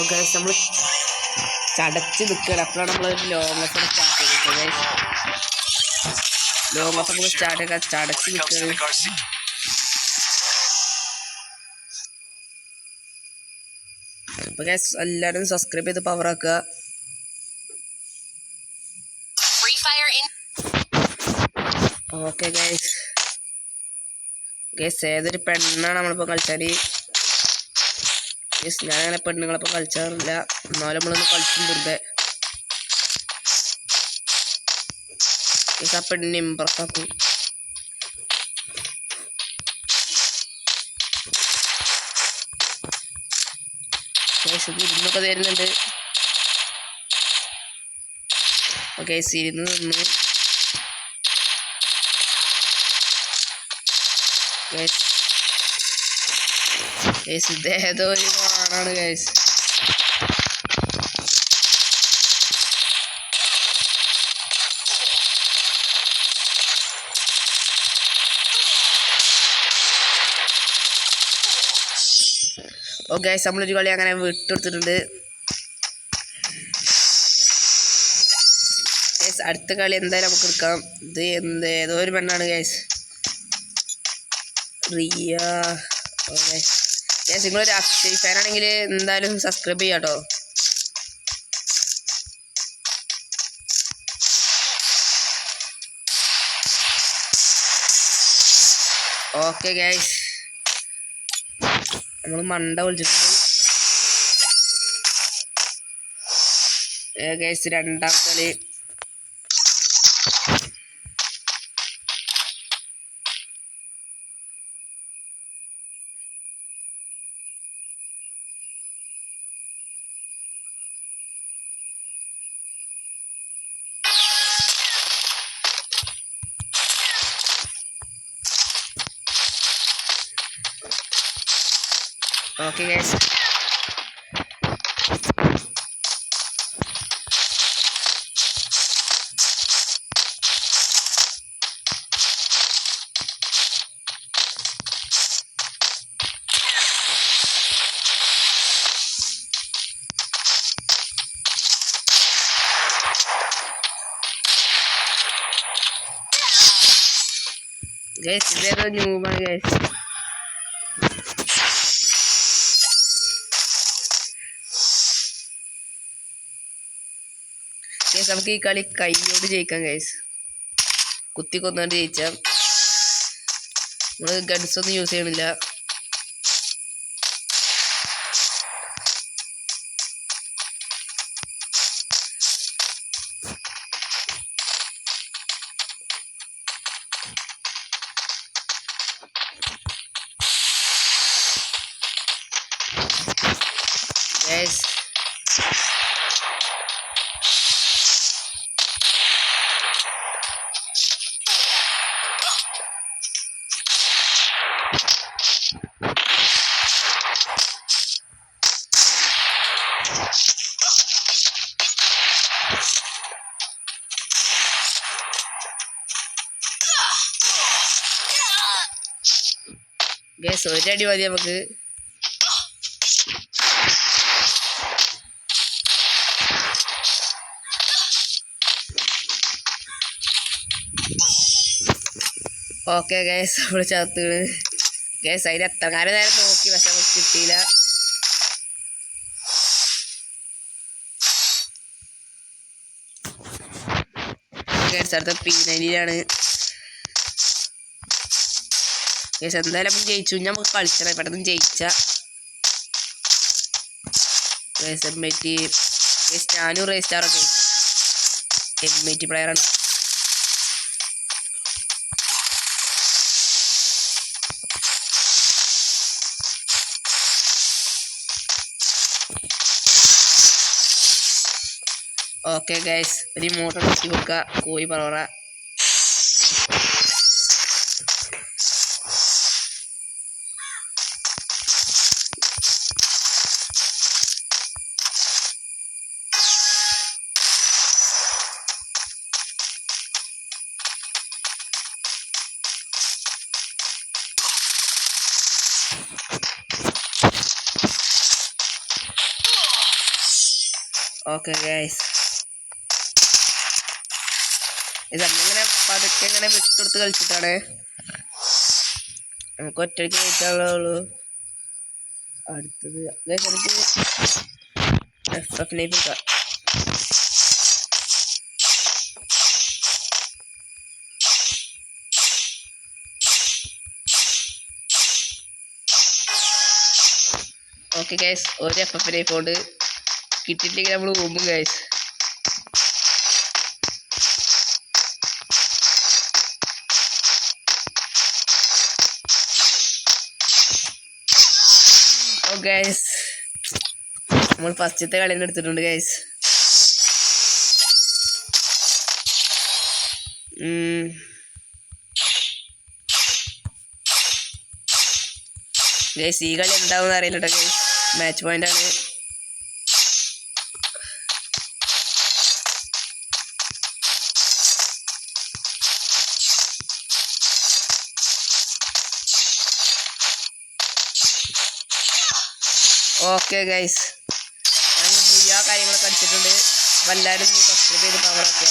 Okay നമ്മൾ ചടച്ച് നിൽക്കുകയാണ് അപ്പോഴാണ് നമ്മൾ ലോങ് ലെസ് സ്റ്റാർട്ട് ചെയ്തത്. ലോങ് ലെസ് നമ്മൾ സ്റ്റാർട്ട് ചെയ്താൽ ചടച്ച് നിൽക്കുകയാണ് Garcia. അപ്പൊ ഗൈസ് എല്ലാവരും സബ്സ്ക്രൈബ് ചെയ്ത് പവർ ആക്കുക. ഓക്കെ ഗൈസ് ഗൈസ് ഏതൊരു പെണ്ണാണ് നമ്മളിപ്പോൾ കളിച്ചാൽ ഗൈസ് ഞാനങ്ങനെ പെണ്ണുങ്ങളൊപ്പം കളിച്ചാറില്ല. എന്നാലും നമ്മളൊന്ന് കളിച്ചും വെറുതെ. ഗൈസ് ആ പെണ്ണിനെ ഇമ്പ്രസ് ഇരുന്നൊക്കെ തരുന്നുണ്ട്. ഓക്കെ ഇരുന്ന് നിന്നു. ഗൈസ് ഗൈസ് ഇത് ഒരു ആണാണ് ഗൈസ് ഓ ഗൈസ് നമ്മളൊരു കളി അങ്ങനെ വിട്ടെടുത്തിട്ടുണ്ട് ഗൈസ് അടുത്ത കളി എന്തായാലും നമുക്ക് എടുക്കാം. ഇത് എന്ത്? ഏതോ ഒരു പെണ്ണാണ് ഗൈസ് റിയ. ഓക്കെ ഞാൻ നിങ്ങളൊരു അക്ഷയ് ഫാൻ ആണെങ്കിൽ എന്തായാലും സബ്സ്ക്രൈബ് ചെയ്യാം കേട്ടോ ഓക്കെ ഗൈസ് നമ്മൾ മണ്ട വിളിച്ചിട്ടുണ്ട്. ഗൈസ് രണ്ടാം കളി ഓക്കെ ഗൈസ് ഗൈസ് ഇതേതോ ന്യൂമാണ് ഗൈസ് ഗൈസ് നമുക്ക് ഈ കളി കൈയോട് ജയിക്കാം ഗൈസ് കുത്തി കൊന്നുകൊണ്ട് ജയിച്ചാൽ നമ്മൾ ഗൺസ് ഒന്നും യൂസ് ചെയ്യണില്ല. ഗൈസ് ഗൈസ് ഒരടി മതി നമുക്ക്. ഓക്കെ ഗ്യാസ് നമ്മൾ ചത്ത് ഗ്യാസ് അതിന് എത്ര കാലം നേരം നോക്കി പക്ഷെ നമുക്ക് കിട്ടിയില്ല. ഗ്യാസ് അടുത്ത പി നൈനിലാണ് എന്തായാലും നമുക്ക് ജയിച്ചു. നമുക്ക് കളിച്ചണം പെട്ടെന്ന് ജയിച്ച guys M I T guys ഞാനും റേസ്റ്റാറൊക്കെ എം ഐ ടി പ്ലെയറാണ് ഓക്കെ ഗൈസ് ഒരു മോട്ടർ കൊടുക്കുക കോഴി പറവറ. ഓക്കെ ഗൈസ് ഇത് നമ്മളിങ്ങനെ പതുക്കെ ഇങ്ങനെ വിട്ടെടുത്ത് കളിച്ചിട്ടാണ്. നമുക്ക് ഒറ്റയ്ക്ക് ജയിക്കാനുള്ളൂ അടുത്തത് എനിക്ക് എഫ് എഫ് ലൈഫ് എടുക്കാം ഓക്കെ ഗൈസ് ഒരു എഫ് എഫ് ലൈഫ് കൊണ്ട് കിട്ടിയിട്ടില്ലെങ്കിൽ നമ്മൾ പോകും ഗൈസ് ഓ ഗൈസ് നമ്മൾ ഫസ്റ്റത്തെ കളി തന്നെ എടുത്തിട്ടുണ്ട് ഗൈസ് ഗൈസ് ഈ കളി എന്താവും അറിയില്ല കേട്ടോ ഗൈസ് മാച്ച് പോയിന്റ് ആണ്. ഓക്കെ ഗൈസ് ഞാൻ പുതിയ കാര്യങ്ങളൊക്കെ അടിച്ചിട്ടുണ്ട്. അപ്പം എല്ലാവരും സബ്സ്ക്രൈബ് ചെയ്ത് പവർ ആക്കുക